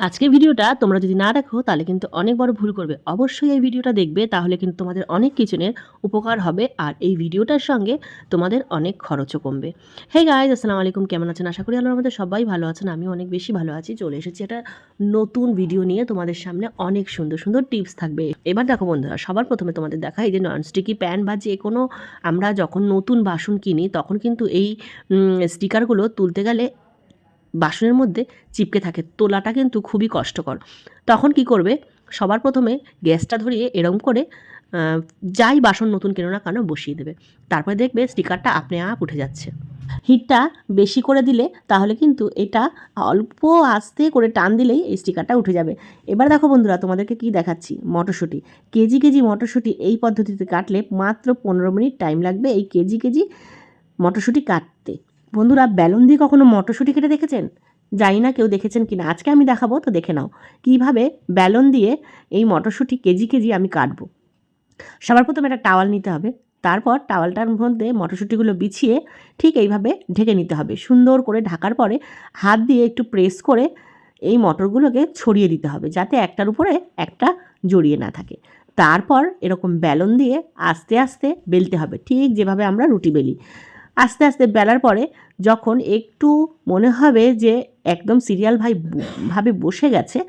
আজকের ভিডিওটা তোমরা যদি না দেখো, তাহলে কিন্তু অনেক বড় ভুল করবে। অবশ্যই এই ভিডিওটা দেখবে, তাহলে কিন্তু তোমাদের অনেক কিচেনের উপকার হবে আর এই ভিডিওটার সঙ্গে তোমাদের অনেক খরচও কমবে। হে গাইজ আসসালামু আলাইকুম। কেমন আছেন? আশা করি আল্লাহর আমাদের সবাই ভালো আছেন। আমি অনেক বেশি ভালো আছি। চলে এসেছি একটা নতুন ভিডিও নিয়ে। তোমাদের সামনে অনেক সুন্দর সুন্দর টিপস থাকবে। এবার দেখো বন্ধুরা, সবার প্রথমে তোমাদের দেখা এই যে ননস্টিকি প্যান বা যে কোনো আমরা যখন নতুন বাসন কিনি, তখন কিন্তু এই স্টিকারগুলো তুলতে গেলে বাসনের মধ্যে চিপকে থাকে। তোলাটা কিন্তু খুবই কষ্টকর। তখন কি করবে? সবার প্রথমে গ্যাসটা ধরিয়ে এরম করে যাই বাসন নতুন কেনো না কেন বসিয়ে দেবে। তারপরে দেখবে স্টিকারটা আপনি আপ উঠে যাচ্ছে। হিটটা বেশি করে দিলে তাহলে কিন্তু এটা অল্প আস্তে করে টান দিলেই এই স্টিকারটা উঠে যাবে। এবার দেখো বন্ধুরা, তোমাদেরকে কি দেখাচ্ছি? মটরশুঁটি। কেজি কেজি মটরশুঁটি এই পদ্ধতিতে কাটলে মাত্র পনেরো মিনিট টাইম লাগবে এই কেজি কেজি মটরশুঁটি কাটতে। বন্ধুরা বেলুন দিয়ে কখনো মটরশুঁটি কেটে দেখেছেন? জানি না কেউ দেখেছেন কি না আজকে আমি দেখাবো, তো দেখে নাও। কীভাবে বেলুন দিয়ে এই মটরশুঁটি কেজি কেজি আমি কাটবো? সবার প্রথমে একটা টাওয়াল নিতে হবে। তারপর টাওয়ালটার মধ্যে মটরশুঁটিগুলো বিছিয়ে ঠিক এইভাবে ঢেকে নিতে হবে। সুন্দর করে ঢাকার পরে হাত দিয়ে একটু প্রেস করে এই মটরগুলোকে ছড়িয়ে দিতে হবে, যাতে একটার উপরে একটা জড়িয়ে না থাকে। তারপর এরকম বেলুন দিয়ে আস্তে আস্তে বেলতে হবে। ঠিক যেভাবে আমরা রুটি বেলি। আস্তে আস্তে বেলার পরে যখন একটু মনে হবে যে একদম সিরিয়াল ভাই ভাবে বসে গেছে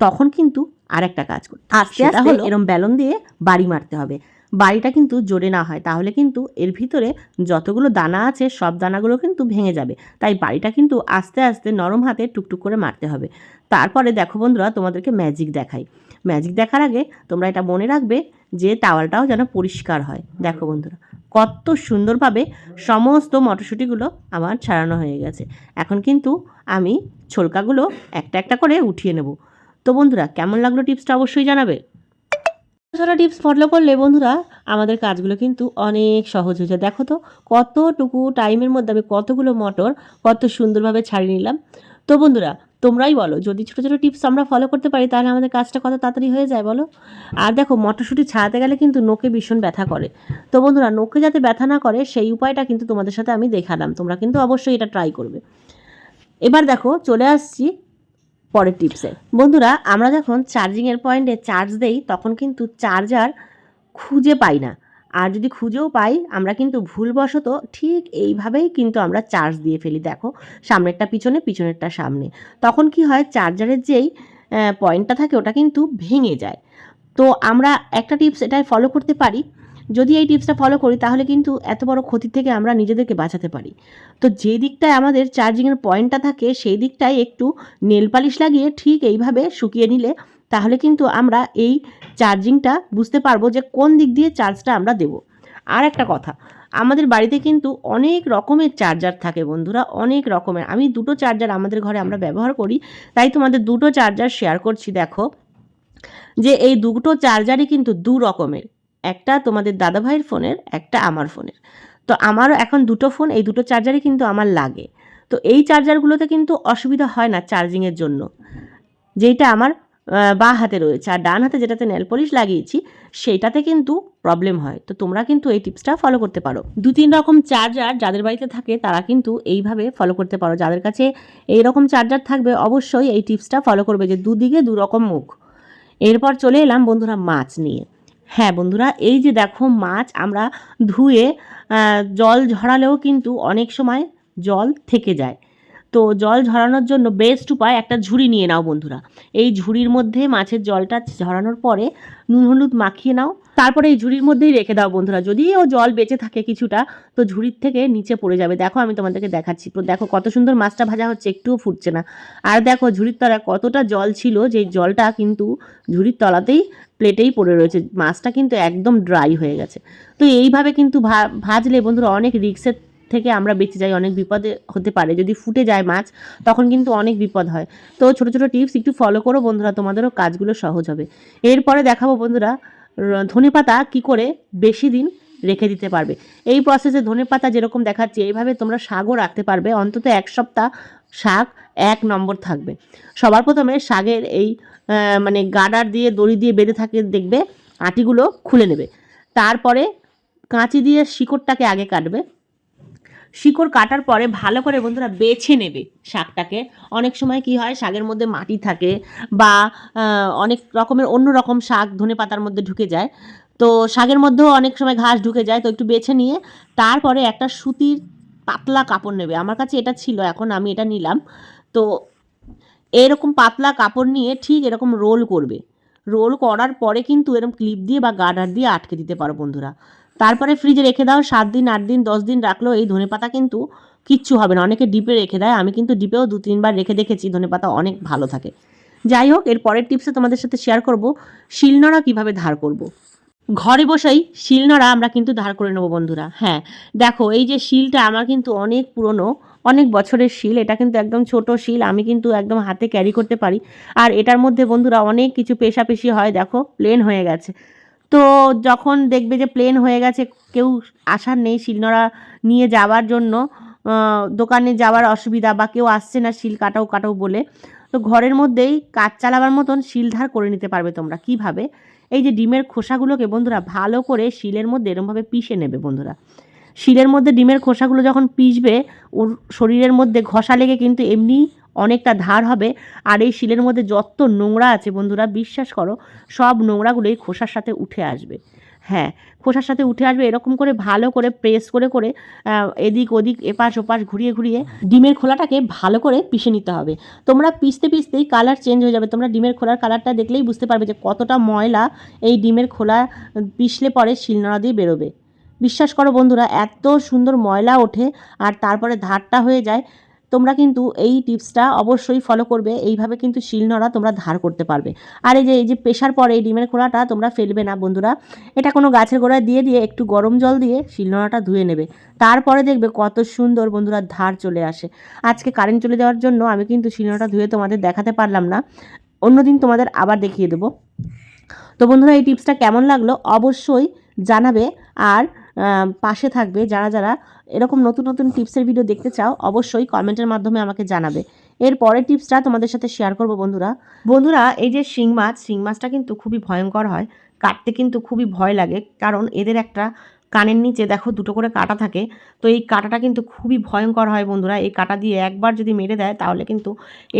তখন কিন্তু আর একটা কাজ করতে আস্তে আস্তে হলো- এরম বেলন দিয়ে বাড়ি মারতে হবে। বাড়িটা কিন্তু জোরে না হয় তাহলে কিন্তু এর ভিতরে যতগুলো দানা আছে সব দানাগুলো কিন্তু ভেঙে যাবে। তাই বাড়িটা কিন্তু আস্তে আস্তে নরম হাতে টুকটুক করে মারতে হবে। তারপরে দেখো বন্ধুরা তোমাদেরকে ম্যাজিক দেখাই। ম্যাজিক দেখার আগে তোমরা এটা মনে রাখবে যে টাওয়ালটাও যেন পরিষ্কার হয়। দেখো বন্ধুরা কত সুন্দরভাবে সমস্ত মটরশুঁটিগুলো আমার ছাড়ানো হয়ে গেছে। এখন কিন্তু আমি ছোলকাগুলো একটা একটা করে উঠিয়ে নেব। তো বন্ধুরা, কেমন লাগল টিপসটা অবশ্যই জানাবে। ছোটো টিপস ফলো করলে বন্ধুরা, আমাদের কাজগুলো কিন্তু অনেক সহজ হয়ে যায়। দেখো তো, কতটুকু টাইমের মধ্যে আমি কতগুলো মটর কত সুন্দরভাবে ছাড়িয়ে নিলাম। তো বন্ধুরা, তোমরাই বলো, যদি ছোটো ছোটো টিপস আমরা ফলো করতে পারি, তাহলে আমাদের কাজটা কত তাড়াতাড়ি হয়ে যায় বলো? আর দেখো, মটরশুঁটি ছাড়াতে গেলে কিন্তু নোকে ভীষণ ব্যথা করে। তো বন্ধুরা নোকে যাতে ব্যথা না করে, সেই উপায়টা কিন্তু তোমাদের সাথে আমি দেখালাম। তোমরা কিন্তু অবশ্যই এটা ট্রাই করবে। এবার দেখো, চলে আসছি পরের টিপসে বন্ধুরা, আমরা যখন চার্জিংয়ের পয়েন্টে চার্জ দেই, তখন কিন্তু চার্জার খুঁজে পাই না। আর যদি খুঁজেও পাই, আমরা কিন্তু ভুলবশত ঠিক এইভাবেই কিন্তু আমরা চার্জ দিয়ে ফেলি। দেখো, সামনেরটা পিছনে, পিছনেরটা সামনে। তখন কি হয় চার্জারের যেই পয়েন্টটা থাকে, ওটা কিন্তু ভেঙে যায়। তো আমরা একটা টিপস এটাই ফলো করতে পারি। যদি এই টিপসটা ফলো করি, তাহলে কিন্তু এত বড় ক্ষতি থেকে আমরা নিজেদেরকে বাঁচাতে পারি। তো যে দিকটায় আমাদের চার্জিংয়ের পয়েন্টটা থাকে, সেই দিকটায় একটু নেল পালিশ লাগিয়ে ঠিক এইভাবে শুকিয়ে নিলে তাহলে কিন্তু আমরা এই চার্জিংটা বুঝতে পারব যে কোন দিক দিয়ে চার্জটা আমরা দেব। আর একটা কথা, আমাদের বাড়িতে কিন্তু অনেক রকমের চার্জার থাকে বন্ধুরা, অনেক রকমের। আমি দুটো চার্জার আমাদের ঘরে আমরা ব্যবহার করি, তাই তোমাদের দুটো চার্জার শেয়ার করছি, দেখো। যে এই দুটো চার্জারই কিন্তু দু রকমের, একটা তোমাদের দাদাভাইয়ের ফোনের, একটা আমার ফোনের। তো আমারও এখন দুটো ফোন, এই দুটো চার্জারই কিন্তু আমার লাগে। তো এই চার্জারগুলোতে কিন্তু অসুবিধা হয় না চার্জিংয়ের জন্য, যেইটা আমার বাঁ হাতে রয়েছে। আর ডান হাতে যেটাতে নেল পলিশ লাগিয়েছি, সেটাতে কিন্তু প্রবলেম হয়। তো তোমরা কিন্তু এই টিপসটা ফলো করতে পারো। দু তিন রকম চার্জার যাদের বাড়িতে থাকে, তারা কিন্তু এইভাবে ফলো করতে পারো। যাদের কাছে এই রকম চার্জার থাকবে, অবশ্যই এই টিপসটা ফলো করবে যে দুদিকে দু রকম মুখ। এরপর চলে এলাম বন্ধুরা মাছ নিয়ে। হ্যাঁ বন্ধুরা, এই যে দেখো মাছ আমরা ধুয়ে জল ঝরালেও কিন্তু অনেক সময় জল থেকে যায়। তো জল ঝরানোর জন্য বেস্ট উপায় একটা ঝুড়ি নিয়ে নাও বন্ধুরা। এই ঝুড়ির মধ্যে মাছের জলটা ঝরানোর পরে নুন হলুদ মাখিয়ে নাও। তারপরে এই ঝুড়ির মধ্যেই রেখে দাও বন্ধুরা। যদি ও জল বেঁচে থাকে কিছুটা, তো ঝুড়ির থেকে নিচে পড়ে যাবে। দেখো আমি তোমাদেরকে দেখাচ্ছি। তো দেখো কত সুন্দর মাছটা ভাজা হচ্ছে, একটুও ফুটছে না। আর দেখো ঝুড়ির তলায় কতটা জল ছিল, যে জলটা কিন্তু ঝুড়ির তলাতেই প্লেটেই পড়ে রয়েছে। মাছটা কিন্তু একদম ড্রাই হয়ে গেছে। তো এইভাবে কিন্তু ভাজলে বন্ধুরা অনেক রিক্সের থেকে আমরা বেঁচে যাই, অনেক বিপদে হতে পারে। যদি ফুটে যায় মাছ, তখন কিন্তু অনেক বিপদ হয়। তো ছোটো ছোটো টিপস একটু ফলো করো বন্ধুরা, তোমাদেরও কাজগুলো সহজ হবে। এরপরে দেখাবো বন্ধুরা ধনে পাতা কী করে বেশি দিন রেখে দিতে পারবে। এই প্রসেসে ধনে পাতা যেরকম দেখাচ্ছি, এইভাবে তোমরা শাকও রাখতে পারবে। অন্তত এক সপ্তাহ শাক এক নম্বর থাকবে। সবার প্রথমে শাকের এই মানে গাডার দিয়ে, দড়ি দিয়ে বেঁধে থাকে, দেখবে, আটিগুলো খুলে নেবে। তারপরে কাঁচি দিয়ে শিকড়টাকে আগে কাটবে। শিকড় কাটার পরে ভালো করে বন্ধুরা বেছে নেবে শাকটাকে। অনেক সময় কি হয়, শাকের মধ্যে মাটি থাকে বা অনেক রকমের অন্য রকম শাক ধনে পাতার মধ্যে ঢুকে যায়। তো শাকের মধ্যেও অনেক সময় ঘাস ঢুকে যায়, তো একটু বেছে নিয়ে তারপরে একটা সুতির পাতলা কাপড় নেবে। আমার কাছে এটা ছিল, এখন আমি এটা নিলাম। তো এরকম পাতলা কাপড় নিয়ে ঠিক এরকম রোল করবে। রোল করার পরে কিন্তু এরকম ক্লিপ দিয়ে বা গার্ডার দিয়ে আটকে দিতে পারো বন্ধুরা। তারপরে ফ্রিজে রেখে দাও, সাত দিন, আট দিন, দশ দিন রাখলেও এই ধনেপাতা কিন্তু কিচ্ছু হবে না। অনেকে ডিপে রেখে দেয়, আমি কিন্তু ডিপেও দু, তিনবার রেখে দেখেছি ধনেপাতা অনেক ভালো থাকে। যাই হোক, এর পরের টিপসে তোমাদের সাথে শেয়ার করব, শিলনোড়া কীভাবে ধার করব। ঘরে বসেই শিলনোড়া আমরা কিন্তু ধার করে নেব বন্ধুরা। হ্যাঁ দেখো এই যে শিলটা আমার কিন্তু অনেক পুরনো, অনেক বছরের শিল, এটা কিন্তু একদম ছোট শিল, আমি কিন্তু একদম হাতে ক্যারি করতে পারি। আর এটার মধ্যে বন্ধুরা অনেক কিছু পেশাপেশি হয়, দেখো প্লেন হয়ে গেছে। তো যখন দেখবে যে প্লেন হয়ে গেছে, কেউ আসার নেই শিলনোড়া নিয়ে যাওয়ার জন্য দোকানে যাওয়ার অসুবিধা বা কেউ আসছে না, শিল কাটাও কাটাও বলে, তো ঘরের মধ্যেই কাজ চালাবার মতন শিলধার করে নিতে পারবে তোমরা। কীভাবে? এই যে ডিমের খোসাগুলোকে বন্ধুরা ভালো করে শিলের মধ্যে এরমভাবে পিষে নেবে বন্ধুরা। শিলের মধ্যে ডিমের খোসাগুলো যখন পিষবে, ওর শরীরের মধ্যে ঘষা লেগে কিন্তু এমনি অনেকটা ধার হবে। আর এই শিলের মধ্যে যত নোংরা আছে বন্ধুরা, বিশ্বাস করো, সব নোংরাগুলো এই খোসার সাথে উঠে আসবে। হ্যাঁ খোসার সাথে উঠে আসবে, এরকম করে ভালো করে প্রেস করে করে এদিক ওদিক, এপাশ ওপাশ ঘুরিয়ে ঘুরিয়ে ডিমের খোলাটাকে ভালো করে পিষে নিতে হবে। তোমরা পিষতে পিষতেই কালার চেঞ্জ হয়ে যাবে। তোমরা ডিমের খোলার কালারটা দেখলেই বুঝতে পারবে যে কতটা ময়লা এই ডিমের খোলা, পিষলে পরে শিলনোড়া দিয়ে বেরোবে। বিশ্বাস করো বন্ধুরা, এত সুন্দর ময়লা ওঠে আর তারপরে ধারটা হয়ে যায়। তোমরা কিন্তু এই টিপসটা অবশ্যই ফলো করবে। এইভাবে কিন্তু শিলনোড়া তোমরা ধার করতে পারবে। আর এই যে এই যে পেশার পরে এই ডিমের খোলাটা তোমরা ফেলবে না, বন্ধুরা। এটা কোনো গাছের গোড়ায় দিয়ে দিয়ে একটু গরম জল দিয়ে শিলনোড়াটা ধুয়ে নেবে। তারপরে দেখবে কত সুন্দর, বন্ধুরা, ধার চলে আসে। আজকে কারেন্ট চলে যাওয়ার জন্য আমি কিন্তু শিলনোড়াটা ধুয়ে তোমাদের দেখাতে পারলাম না। অন্যদিন তোমাদের আবার দেখিয়ে দেবো। তো বন্ধুরা, এই টিপসটা কেমন লাগল অবশ্যই জানাবে। আর পাশে থাকবে। যারা যারা এরকম নতুন নতুন টিপসের ভিডিও দেখতে চাও, অবশ্যই কমেন্টের মাধ্যমে আমাকে জানাবে। এর পরের টিপসটা তোমাদের সাথে শেয়ার করব বন্ধুরা। বন্ধুরা, এই যে শিং মাছ, শিং মাছটা কিন্তু খুবই ভয়ঙ্কর হয়। কাটতে কিন্তু খুবই ভয় লাগে, কারণ এদের একটা কানের নিচে দেখো দুটো করে কাটা থাকে। তো এই কাটাটা কিন্তু খুবই ভয়ঙ্কর হয় বন্ধুরা। এই কাটা দিয়ে একবার যদি মেরে দেয়, তাহলে কিন্তু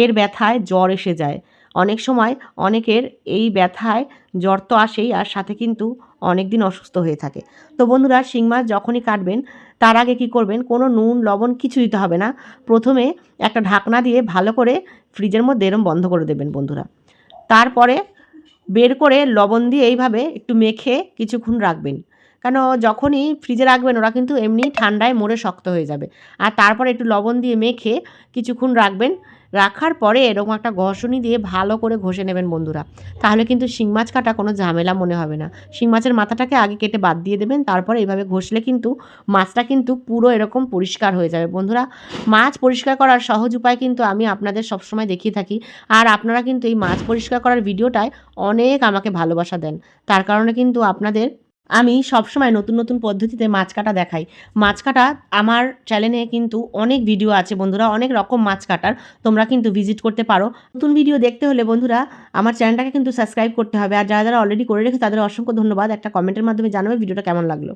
এর ব্যথায় জ্বর এসে যায়। অনেক সময় অনেকের এই ব্যথায় জ্বর তো আসেই, আর সাথে কিন্তু অনেক দিন অসুস্থ হয়ে থাকে। তো বন্ধুরা, শিং মাছ যখনই কাটবেন, তার আগে কি করবেন? কোনো নুন, লবণ কিছু দিতে হবে না। প্রথমে একটা ঢাকনা দিয়ে ভালো করে ফ্রিজের মধ্যে এরম বন্ধ করে দেবেন বন্ধুরা। তারপরে বের করে লবণ দিয়ে এইভাবে একটু মেখে কিছুক্ষণ রাখবেন। কেন? যখনই ফ্রিজে রাখবেন, ওরা কিন্তু এমনি ঠান্ডায় মরে শক্ত হয়ে যাবে। আর তারপরে একটু লবণ দিয়ে মেখে কিছুক্ষণ রাখবেন। রাখার পরে এরকম একটা ঘষণি দিয়ে ভালো করে ঘষে নেবেন বন্ধুরা। তাহলে কিন্তু শিং মাছ কাটা কোনো ঝামেলা মনে হবে না। শিং মাছের মাথাটাকে আগে কেটে বাদ দিয়ে দেবেন, তারপরে এইভাবে ঘষলে কিন্তু মাছটা কিন্তু পুরো এরকম পরিষ্কার হয়ে যাবে। বন্ধুরা, মাছ পরিষ্কার করার সহজ উপায় কিন্তু আমি আপনাদের সবসময় দেখিয়ে থাকি। আর আপনারা কিন্তু এই মাছ পরিষ্কার করার ভিডিওটায় অনেক আমাকে ভালোবাসা দেন। তার কারণে কিন্তু আপনাদের আমি সবসময় নতুন নতুন পদ্ধতিতে মাছ কাটা দেখাই। মাছ কাটা আমার চ্যানেলে কিন্তু অনেক ভিডিও আছে বন্ধুরা, অনেক রকম মাছ কাটার, তোমরা কিন্তু ভিজিট করতে পারো। নতুন ভিডিও দেখতে হলে বন্ধুরা আমার চ্যানেলটাকে কিন্তু সাবস্ক্রাইব করতে হবে। আর যারা যারা অলরেডি করে রেখে তাদের অসংখ্য ধন্যবাদ। একটা কমেন্টের মাধ্যমে জানাবে ভিডিওটা কেমন লাগল।